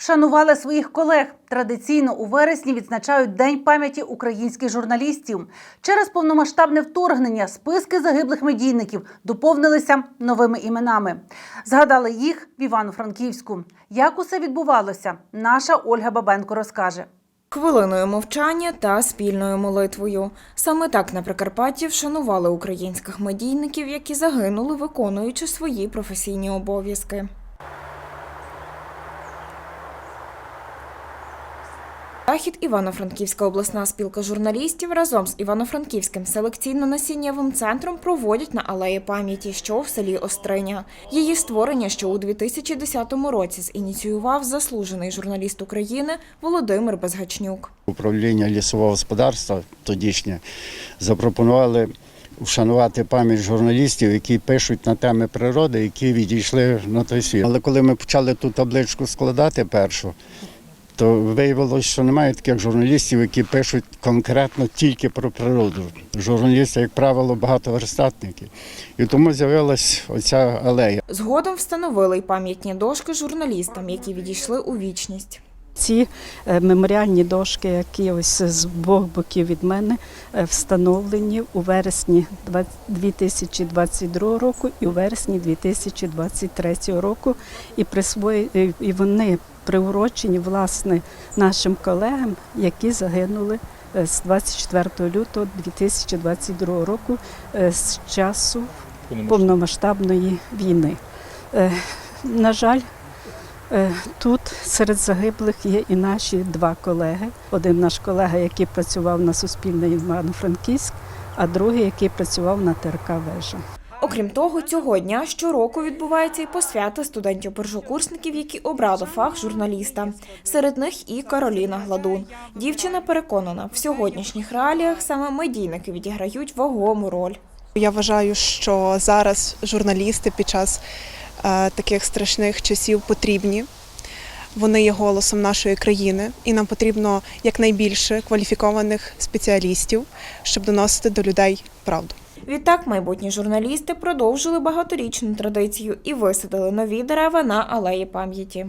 Вшанували своїх колег. Традиційно у вересні відзначають День пам'яті українських журналістів. Через повномасштабне вторгнення списки загиблих медійників доповнилися новими іменами. Згадали їх в Івано-Франківську. Як усе відбувалося, наша Ольга Бабенко розкаже. Хвилиною мовчання та спільною молитвою. Саме так на Прикарпатті вшанували українських медійників, які загинули, виконуючи свої професійні обов'язки. Захід Івано-Франківська обласна спілка журналістів разом з Івано-Франківським селекційно-насіннєвим центром проводять на алеї пам'яті, що в селі Остриня. Її створення, що у 2010 році зініціював заслужений журналіст України Володимир Безгачнюк. Управління лісового господарства тодішнє запропонували вшанувати пам'ять журналістів, які пишуть на теми природи, які відійшли на той світ. Але коли ми почали ту табличку складати першу, то виявилося, що немає таких журналістів, які пишуть конкретно тільки про природу. Журналісти, як правило, багатоверстатники. І тому з'явилась оця алея. Згодом встановили й пам'ятні дошки журналістам, які відійшли у вічність. Ці е, меморіальні дошки, які ось з двох боків від мене е, встановлені у вересні 2022 року і у вересні 2023 року, і присвої е, і вони приурочені власне нашим колегам, які загинули з 24 лютого 2022 року з часу повномасштабної війни. На жаль, тут серед загиблих є і наші два колеги. Один наш колега, який працював на Суспільне Івано-Франківськ, а другий, який працював на ТРК Вежа. Окрім того, цього дня щороку відбувається і посвята студентів-першокурсників, які обрали фах журналіста. Серед них і Кароліна Гладун. Дівчина переконана, в сьогоднішніх реаліях саме медійники відіграють вагому роль. Я вважаю, що зараз журналісти під час е, таких страшних часів потрібні. Вони є голосом нашої країни, і нам потрібно якнайбільше кваліфікованих спеціалістів, щоб доносити до людей правду. Відтак, майбутні журналісти продовжили багаторічну традицію і висадили нові дерева на алеї пам'яті.